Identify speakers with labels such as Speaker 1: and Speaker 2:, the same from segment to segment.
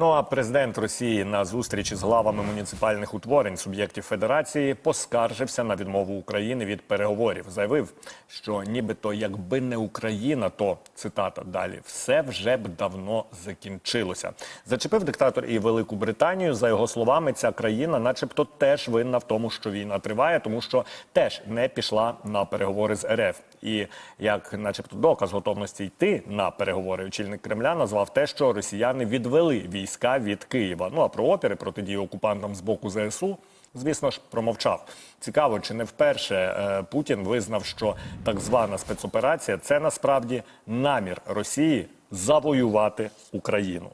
Speaker 1: Ну а президент Росії на зустрічі з главами муніципальних утворень суб'єктів Федерації поскаржився на відмову України від переговорів. Заявив, що нібито якби не Україна, то цитата далі все вже б давно закінчилося. Зачепив диктатор і Велику Британію. За його словами, ця країна, начебто, теж винна в тому, що війна триває, тому що теж не пішла на переговори з РФ. І як, начебто, доказ готовності йти на переговори, очільник Кремля назвав те, що росіяни відвели війська від Києва. Ну а про опіри протидії окупантам з боку ЗСУ. Звісно ж, промовчав. Цікаво, чи не вперше е, Путін визнав, що так звана спецоперація це насправді намір Росії завоювати Україну.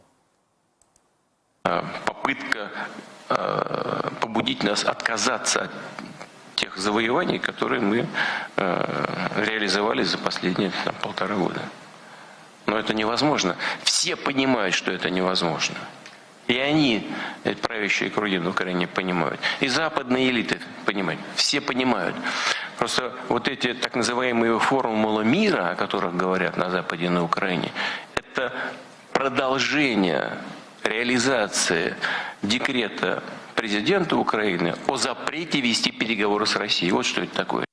Speaker 2: э, попытка э, побудить нас отказаться от тех завоеваний, которые мы э, реализовали за последние там, полтора года. Но это невозможно. Все понимают, что это невозможно. И они, правящие круги на Украине, понимают. И западные элиты понимают. Все понимают. Просто вот эти так называемые формулы мира, о которых говорят на Западе и на Украине, это продолжение реализации декрета президента Украины о запрете вести переговоры с Россией. Вот что это такое.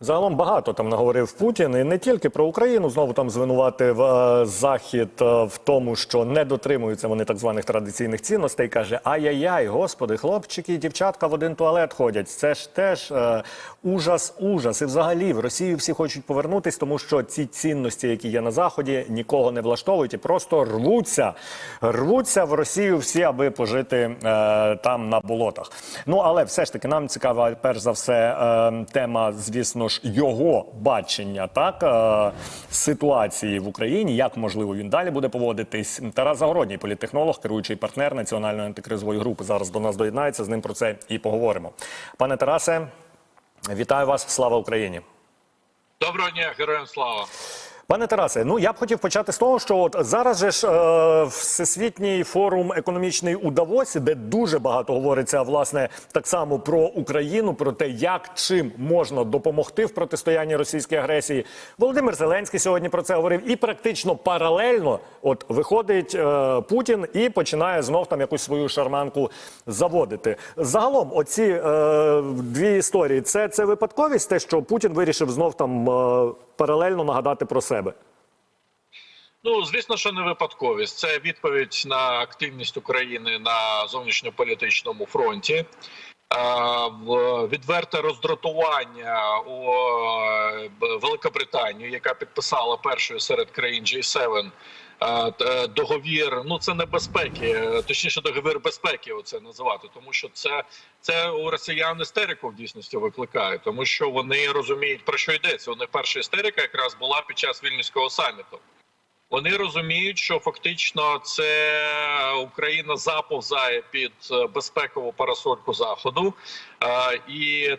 Speaker 1: Загалом багато там наговорив Путін, і не тільки про Україну. Знову там звинуватив е, захід е, в тому, що не дотримуються вони так званих традиційних цінностей. каже: ай-яй-яй, господи, хлопчики і дівчатка в один туалет ходять. Це ж теж е, ужас, ужас. І взагалі в Росію всі хочуть повернутись, тому що ці цінності, які є на заході, нікого не влаштовують і просто рвуться, рвуться в Росію всі, аби пожити е, там на болотах. Ну але все ж таки нам цікава, перш за все, е, тема, звісно ж, його бачення так е, ситуації в Україні. Як можливо він далі буде поводитись? Тарас Загородній, політтехнолог, керуючий партнер національної антикризової групи. Зараз до нас доєднається. З ним про це і поговоримо. Пане Тарасе, вітаю вас! Слава Україні!
Speaker 3: Доброго дня, героям слава.
Speaker 1: Пане Тарасе, ну я б хотів почати з того, що от зараз же ж е, всесвітній форум економічний у Давосі, де дуже багато говориться власне так само про Україну, про те, як чим можна допомогти в протистоянні російській агресії. Володимир Зеленський сьогодні про це говорив, і практично паралельно, от виходить е, Путін і починає знов там якусь свою шарманку заводити. Загалом, оці е, дві історії, це, це випадковість, те, що Путін вирішив знов там е, паралельно нагадати про себе.
Speaker 3: Ну звісно, що не випадковість. Це відповідь на активність України на зовнішньополітичному фронті. Е, Відверте роздратування у Великобританію, яка підписала першою серед країн G7 е, договір. Ну це не безпеки, е, точніше, договір безпеки. Оце називати, тому що це, це у росіян істерику в дійсності викликає, тому що вони розуміють про що йдеться. У них перша істерика якраз була під час вільнюського саміту. Вони розуміють, що фактично це Україна заповзає під е, безпекову парасольку заходу, е, і,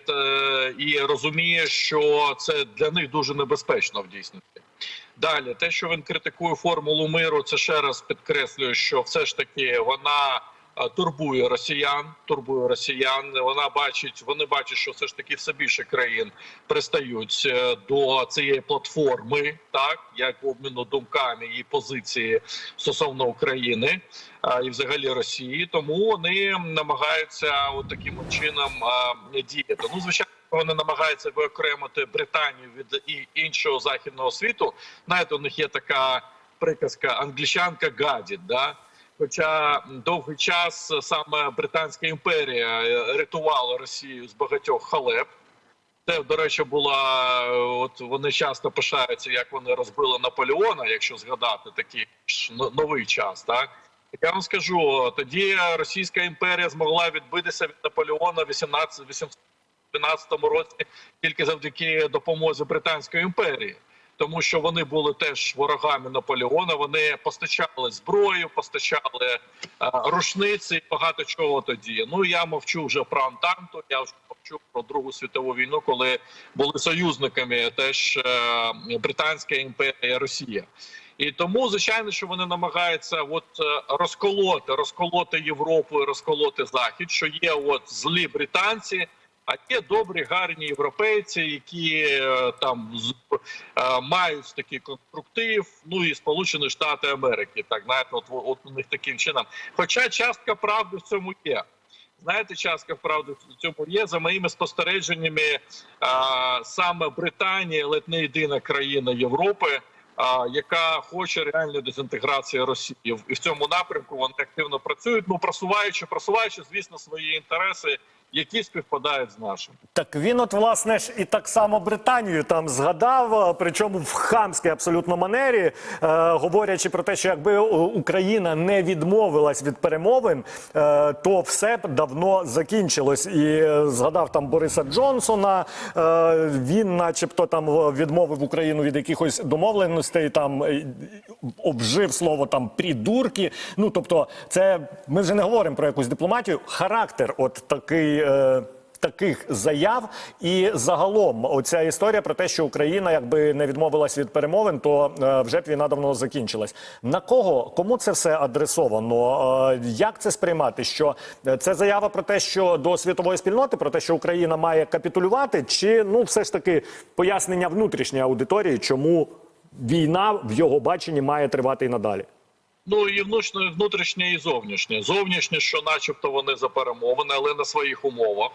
Speaker 3: і розуміє, що це для них дуже небезпечно в дійсності. Далі, те, що він критикує формулу миру, це ще раз підкреслює, що все ж таки вона турбує росіян, турбує росіян. Вона бачить, вони бачать, що все ж таки все більше країн пристають е, до цієї платформи, так як обміну думками і позиції стосовно України і взагалі Росії. Тому вони намагаються от таким чином діяти. Ну звичайно. Вони намагаються виокремити Британію від і іншого західного світу. Знаєте, у них є така приказка англічанка гадіт. Да? Хоча довгий час саме Британська імперія е, рятувала Росію з багатьох халеп. Це, до речі, була е, от вони часто пишаються, як вони розбили Наполеона, якщо згадати такий ж новий час. Так я вам скажу, тоді Російська імперія змогла відбитися від Наполеона в 18 1812 році тільки завдяки допомозі Британської імперії. Тому що вони були теж ворогами Наполеона. Вони постачали зброю, постачали е, рушниці, і багато чого тоді. Ну я мовчу вже про Антанту. Я вже мовчу про Другу світову війну, коли були союзниками теж е, Британська імперія, Росія. І тому, звичайно, що вони намагаються от е, розколоти, розколоти Європу, і розколоти Захід, що є от злі британці, А є добрі, гарні європейці, які е, там е, мають такий конструктив. Ну і Сполучені Штати Америки. Так знаєте, от, от у них таким чином. Хоча частка правди в цьому є. Знаєте, частка правди в цьому є. За моїми спостереженнями, а, саме Британія, ледь не єдина країна Європи, а, яка хоче реальної дезінтеграції Росії. І в цьому напрямку вони активно працюють. Ну просуваючи, просуваючи, звісно, свої інтереси, які співпадають з нашими.
Speaker 1: Так він, от власне ж і так само Британію там згадав, е, причому в хамській абсолютно манері, е, говорячи про те, що якби Україна не відмовилась від перемовин, е, то все б давно закінчилось. І е, згадав там Бориса Джонсона. Е, він, начебто, там відмовив Україну від якихось домовленостей, там е, обжив слово там придурки. Ну тобто, це ми вже не говоримо про якусь дипломатію. Характер, от такий. Е, Таких заяв і загалом оця історія про те, що Україна якби не відмовилась від перемовин, то е, вже б війна давно закінчилась. На кого кому це все адресовано? Е, як це сприймати? Що е, це заява про те, що до світової спільноти, про те, що Україна має капітулювати, чи ну все ж таки пояснення внутрішньої аудиторії, чому війна в його баченні має тривати і надалі?
Speaker 3: Ну і внучне, внутрішнє і зовнішнє. Зовнішнє, що, начебто, вони за перемовини, але на своїх умовах.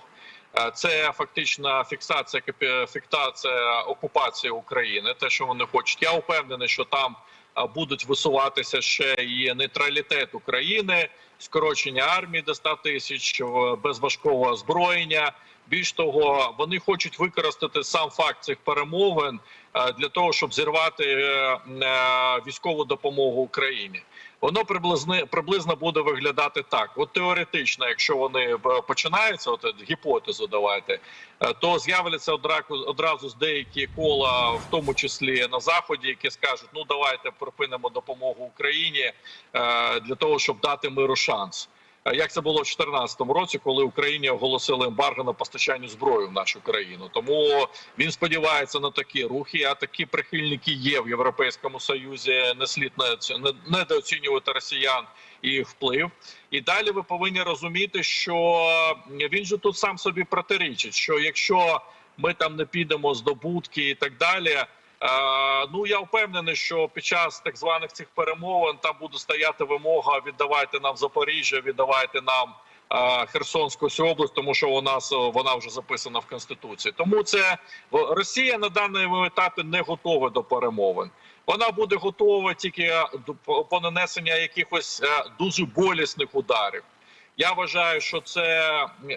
Speaker 3: Е, Це фактична фіксація фіктація окупації України. Те, що вони хочуть. Я впевнений, що там е, будуть висуватися ще і нейтралітет України, скорочення армії до 100 тисяч без важкого озброєння. Більш того, вони хочуть використати сам факт цих перемовин е, для того, щоб зірвати е, е, військову допомогу Україні. Воно приблизно приблизно буде виглядати так. От теоретично, якщо вони починаються, от гіпотезу давайте, то з'являться одразу одразу з деякі кола, в тому числі на заході, які скажуть: ну давайте припинимо допомогу Україні для того, щоб дати миру шанс. Е, Як це було в 2014 році, коли Україні оголосили ембарго на постачання зброї в нашу країну? Тому він сподівається на такі рухи. А такі прихильники є в Європейському Союзі. Не слід не- не- недооцінювати росіян і вплив. І далі ви повинні розуміти, що він же тут сам собі протирічить, що якщо ми там не підемо здобутки і так далі. Е, Ну я впевнений, що під час так званих цих перемовин там буде стояти вимога: віддавайте нам Запоріжжя, віддавайте нам е, Херсонську область, тому що у нас е, вона вже записана в конституції. Тому це Росія на даному етапі не готова до перемовин. Вона буде готова тільки до- по нанесення якихось дуже болісних ударів. Я вважаю, що це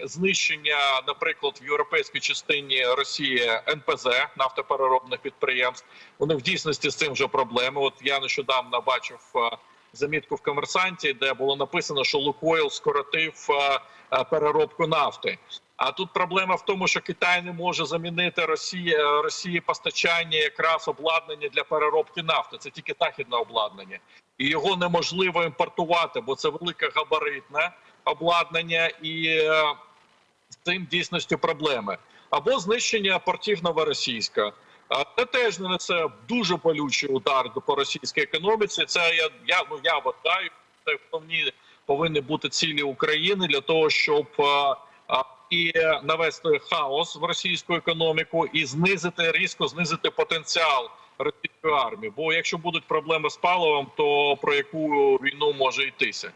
Speaker 3: знищення, наприклад, в європейській частині Росії НПЗ нафтопереробних підприємств. Вони в дійсності з цим вже проблеми. От я нещодавно бачив е, замітку в комерсанті, де було написано, що Лукойл скоротив е, е, переробку нафти. А тут проблема в тому, що Китай не може замінити Росії Росії постачання якраз обладнання для переробки нафти. Це тільки західне обладнання, і його неможливо імпортувати, бо це велике габаритне обладнання, і е, з цим в дійсності проблеми. Або знищення портів Новоросійська. Це теж нанесе дуже болючий удар по російській економіці. Це я я ну я вважаю, це основні повинні бути цілі України для того, щоб а, і навести хаос в російську економіку, і знизити різко знизити потенціал російської армії. Бо якщо будуть проблеми з паливом, то про яку війну може йтися?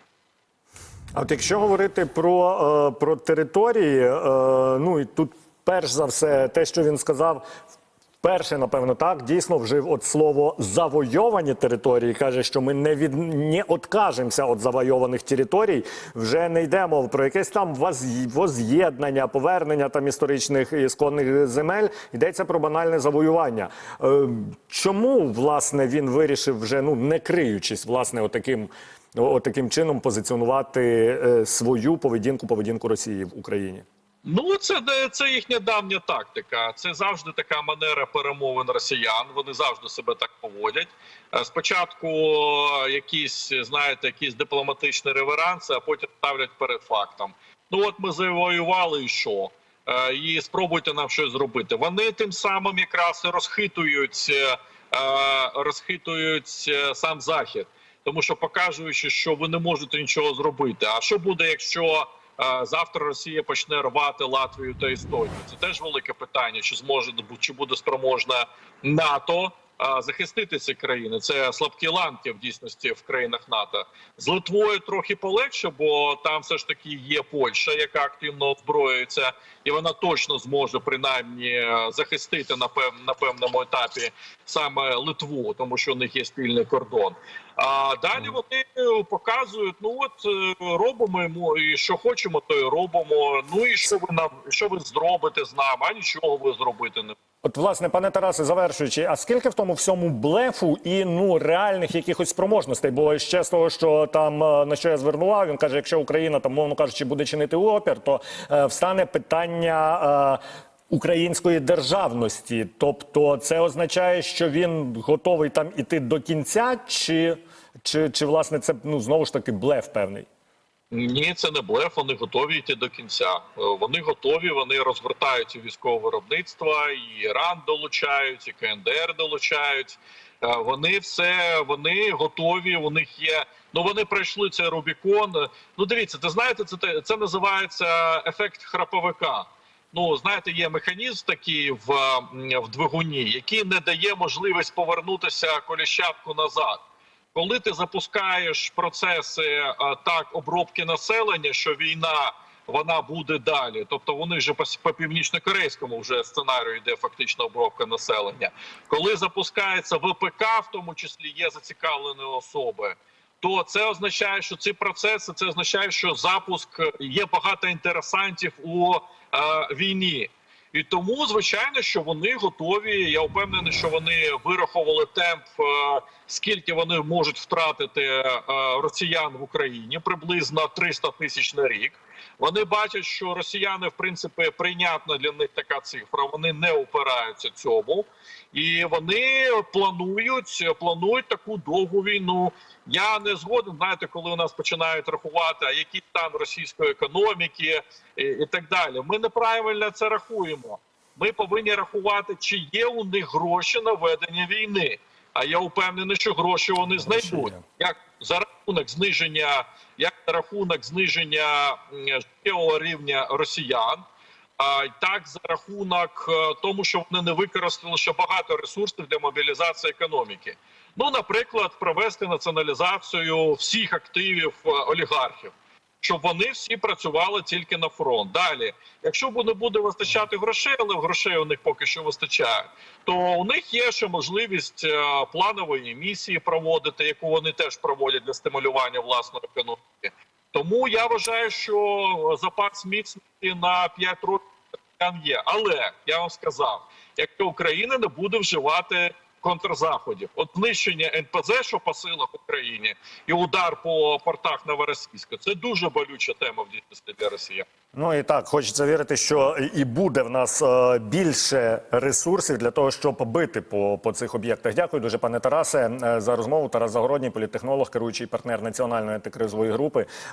Speaker 1: А от якщо говорити про, е, про території, е, ну і тут перш за все, те, що він сказав. Перше, напевно, так дійсно вжив от слово завойовані території. каже, що ми не від не откажемося від завойованих територій. Вже не йдемо про якесь там воз- воз'єднання, повернення там історичних ісконних земель. Йдеться про банальне завоювання. Е, чому власне він вирішив вже ну не криючись, власне, отаким, отаким чином позиціонувати е, свою поведінку, поведінку Росії в Україні?
Speaker 3: Ну, це це їхня давня тактика. Це завжди така манера перемовин росіян. Вони завжди себе так поводять. Е, Спочатку якісь, знаєте, якісь дипломатичні реверанси, а потім ставлять перед фактом. Ну от ми завоювали і що? Е, І спробуйте нам щось зробити. Вони тим самим якраз розхитують, розхитують сам захід, тому що показуючи, що ви не можете нічого зробити. А що буде, якщо е, завтра Росія почне рвати Латвію та Естонію. Це теж велике питання, чи зможе чи буде спроможна НАТО е, захистити ці країни. Це слабкі ланки в дійсності в країнах НАТО. З Литвою трохи полегше, бо там все ж таки є Польща, яка активно озброюється, і вона точно зможе принаймні е, захистити на пев на певному етапі саме Литву, тому що у них є спільний кордон. А далі вони е, показують: ну от е, робимо йому, і що хочемо, то й робимо. Ну і що ви нам, що ви зробите з нами? А нічого ви зробити не
Speaker 1: От, власне, пане Тарасе, завершуючи, а скільки в тому всьому блефу і ну реальних якихось спроможностей? Бо ще з того, що там е, на що я звернував, він каже, якщо Україна там, мовно кажучи, буде чинити опір, то е, встане питання. Е, Української державності, тобто це означає, що він готовий там іти до кінця, чи, чи, чи власне це ну знову ж таки блеф певний?
Speaker 3: Ні, це не блеф. Вони готові йти до кінця. Е, Вони готові, вони розгортають військове виробництво, і Іран долучають, і КНДР долучають. Е, Вони все вони готові. У них є. Ну вони пройшли цей Рубікон. Ну дивіться, ти знаєте, це це називається ефект храповика. Ну, знаєте, є механізм такий в, в двигуні, який не дає можливість повернутися коліщатку назад. Коли ти запускаєш процеси так обробки населення, що війна вона буде далі. Тобто вони вже по, по північно-корейському вже сценарію йде фактично обробка населення. Коли запускається ВПК, в тому числі є зацікавлені особи. То це означає, що ці процеси це означає, що запуск є багато інтересантів у е, війні. І тому, звичайно, що вони готові. Я впевнений, що вони вираховували темп, е, скільки вони можуть втратити е, росіян в Україні, приблизно 300 тисяч на рік. Вони бачать, що росіяни, в принципі, прийнятна для них така цифра. Вони не опираються цьому, і вони планують планують таку довгу війну. Я не згоден. Знаєте, коли у нас починають рахувати, а який стан російської економіки і, і так далі. Ми неправильно це рахуємо. Ми повинні рахувати, чи є у них гроші на ведення війни. А я впевнений, що гроші вони знайдуть. Як за рахунок зниження, як за рахунок зниження життєвого рівня росіян, а так за рахунок е, тому, що вони не використали ще багато ресурсів для мобілізації економіки. Ну, наприклад, провести націоналізацію всіх активів е, олігархів, щоб вони всі працювали тільки на фронт. Далі, якщо не буде вистачати грошей, але грошей у них поки що вистачає, то у них є ще можливість е, планової місії проводити, яку вони теж проводять для стимулювання власної економіки. Тому я вважаю, що запас міцності на 5 років є. Але я вам сказав, якщо Україна не буде вживати контрзаходів, от знищення НПЗ, що по силах Україні, і удар по портах Новоросійська, це дуже болюча тема в дійсності для Росіян.
Speaker 1: Ну і так, хочеться вірити, що і буде в нас е, більше ресурсів для того, щоб бити по, по цих об'єктах. Дякую дуже, пане Тарасе, е, за розмову. Тарас Загородній, політтехнолог, керуючий партнер національної антикризової групи.